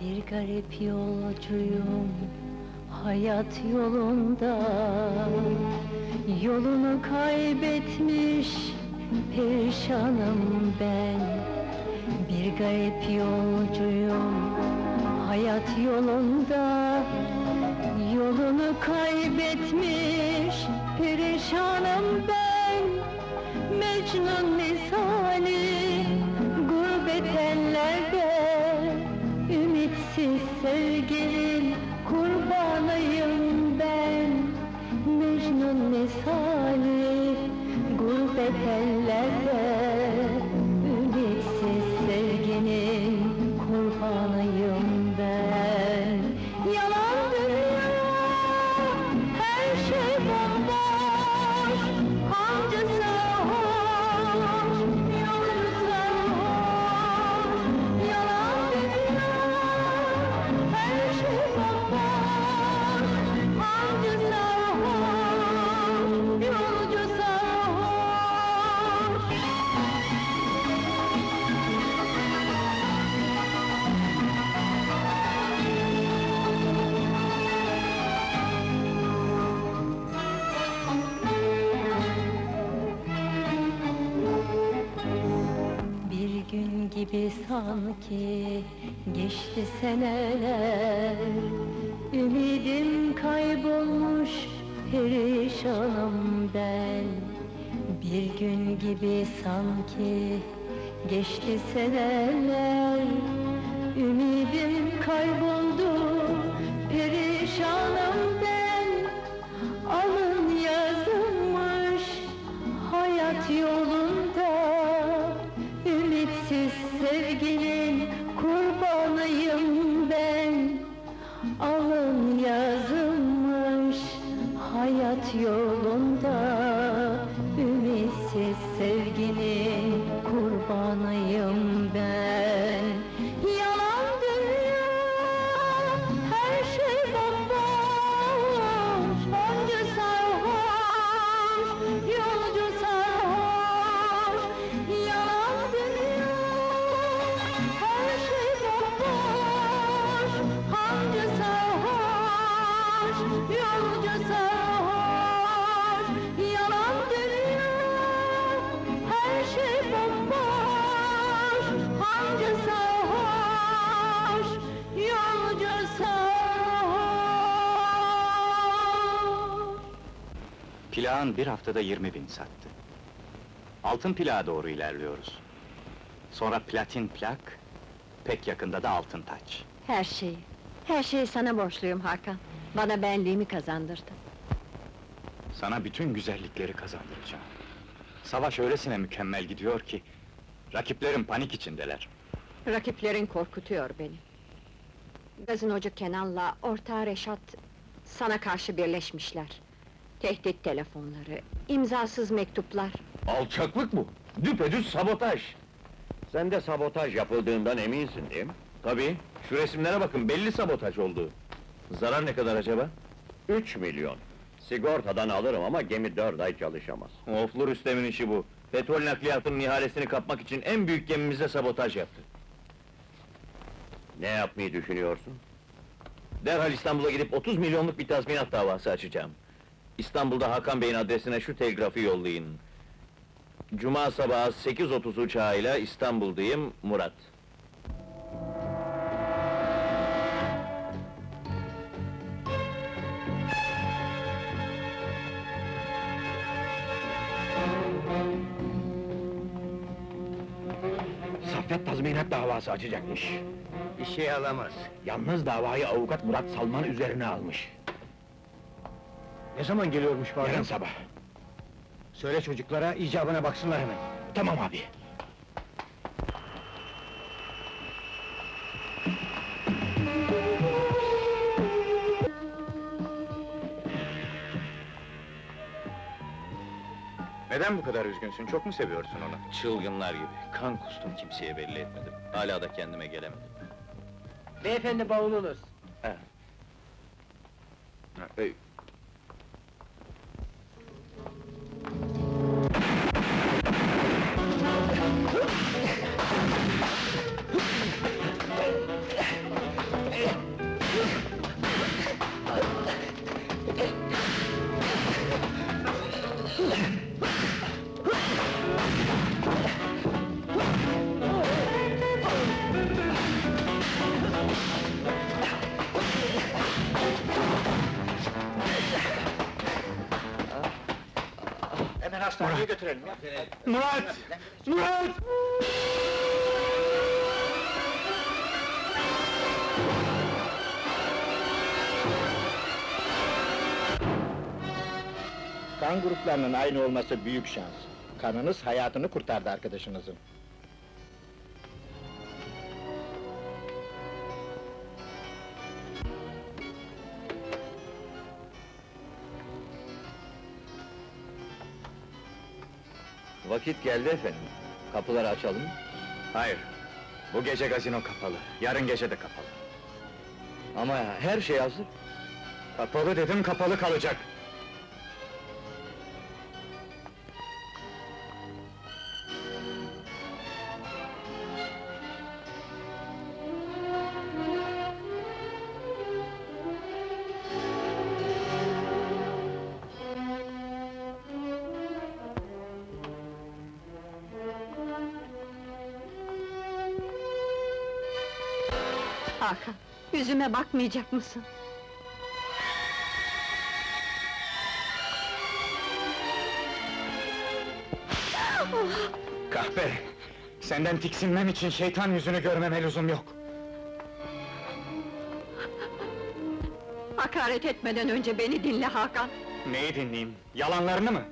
Bir garip yolcuyum hayat yolunda. Yolunu kaybetmiş perişanım ben. Bir garip yolcuyum hayat yolunda. Yolunu kaybetmiş perişanım ben. Mecnun misali gibi sanki geçti seneler. Ümidim kaybolmuş perişanım ben. Bir gün gibi sanki geçti seneler. Ümidim kayboldu perişanım panayam Plağın bir haftada 20 bin sattı. Altın plağa doğru ilerliyoruz. Sonra platin plak, pek yakında da altın taç. Her şeyi, her şeyi sana borçluyum Hakan. Bana benliğimi kazandırdın. Sana bütün güzellikleri kazandıracağım. Savaş öylesine mükemmel gidiyor ki... ...rakiplerim panik içindeler. Rakiplerin korkutuyor beni. Gazinocu Kenan'la ortağı Reşat sana karşı birleşmişler. Tehdit telefonları, imzasız mektuplar. Alçaklık bu! Düpedüz sabotaj! Sen de sabotaj yapıldığından eminsin değil mi? Tabii, şu resimlere bakın, belli sabotaj oldu. Zarar ne kadar acaba? Üç milyon. Sigortadan alırım ama gemi dört ay çalışamaz. Oflu Rüstem'in işi bu. Petrol nakliyatının ihalesini kapmak için en büyük gemimize sabotaj yaptı. Ne yapmayı düşünüyorsun? Derhal İstanbul'a gidip 30 milyonluk bir tazminat davası açacağım. İstanbul'da Hakan Bey'in adresine şu telgrafı yollayın. Cuma sabahı 8.30 uçağıyla İstanbul'dayım, Murat. Saffet tazminat davası açacakmış. Bir şey alamaz. Yalnız davayı avukat Murat Salman üzerine almış. Ne zaman geliyormuş pardon? Yarın sabah. Söyle çocuklara icabına baksınlar hemen. Tamam abi. Neden bu kadar üzgünsün? Çok mu seviyorsun onu? Çılgınlar gibi, kan kustum kimseye belli etmedim. Hala da kendime gelemedim. Beyefendi bavulunuz. Ha, e, hastaneye götürelim. Murat! Murat! Kan gruplarının aynı olması büyük şans. Kanınız hayatını kurtardı arkadaşınızın. Vakit geldi efendim. Kapıları açalım. Hayır. Bu gece gazino kapalı. Yarın gece de kapalı. Ama her şey hazır. Kapalı dedim, kapalı kalacak. Hakan, yüzüme bakmayacak mısın? Kahpe! Senden tiksinmem için şeytan yüzünü görmeme lüzum yok. Hakaret etmeden önce beni dinle Hakan. Neyi dinleyeyim? Yalanlarını mı?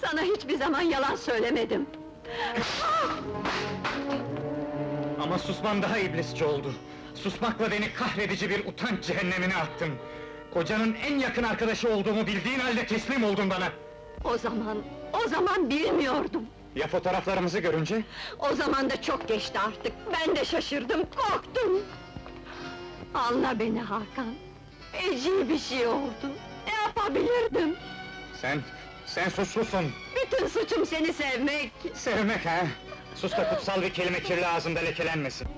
Sana hiçbir zaman yalan söylemedim. Ama susman daha iblisçi oldu. Susmakla beni kahredici bir utanç cehennemine attın. Kocanın en yakın arkadaşı olduğumu bildiğin halde teslim oldun bana. O zaman, o zaman bilmiyordum. Ya fotoğraflarımızı görünce? O zaman da çok geçti artık. Ben de şaşırdım, korktum. Anla beni Hakan. Eci bir şey oldu. Ne yapabilirdim? Sen, sen suçlusun. Bütün suçum seni sevmek. Sevmek ha? Sus da kutsal bir kelime kirli ağzında lekelenmesin.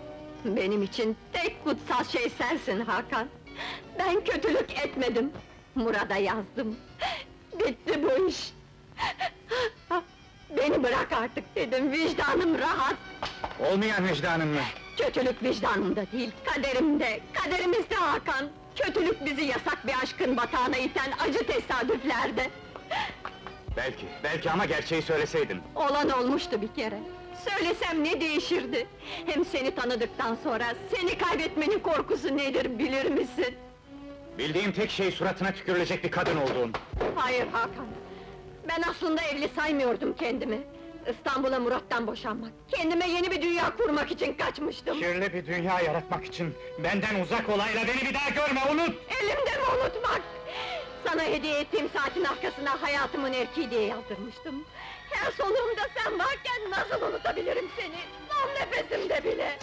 Benim için tek kutsal şey sensin Hakan. Ben kötülük etmedim. Murat'a yazdım. Bitti bu iş. Beni bırak artık dedim, vicdanım rahat. Olmayan vicdanın mı? Kötülük vicdanımda değil, kaderimde, kaderimizde Hakan! Kötülük bizi yasak bir aşkın batağına iten acı tesadüflerde! Belki, belki ama gerçeği söyleseydin. Olan olmuştu bir kere. Söylesem ne değişirdi? Hem seni tanıdıktan sonra, seni kaybetmenin korkusu nedir bilir misin? Bildiğim tek şey suratına tükürülecek bir kadın olduğun. Hayır Hakan! Ben aslında evli saymıyordum kendimi. İstanbul'a Murat'tan boşanmak, kendime yeni bir dünya kurmak için kaçmıştım. Kirli bir dünya yaratmak için benden uzak olayla beni bir daha görme, unut! Elimde mi unutmak? Sana hediye ettiğim saatin arkasına hayatımın erkeği diye yazdırmıştım. Her soluğumda sen varken nasıl unutabilirim seni? Son nefesimde bile!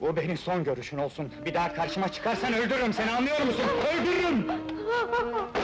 Bu benim son görüşün olsun. Bir daha karşıma çıkarsan öldürürüm seni, anlıyor musun? Öldürürüm!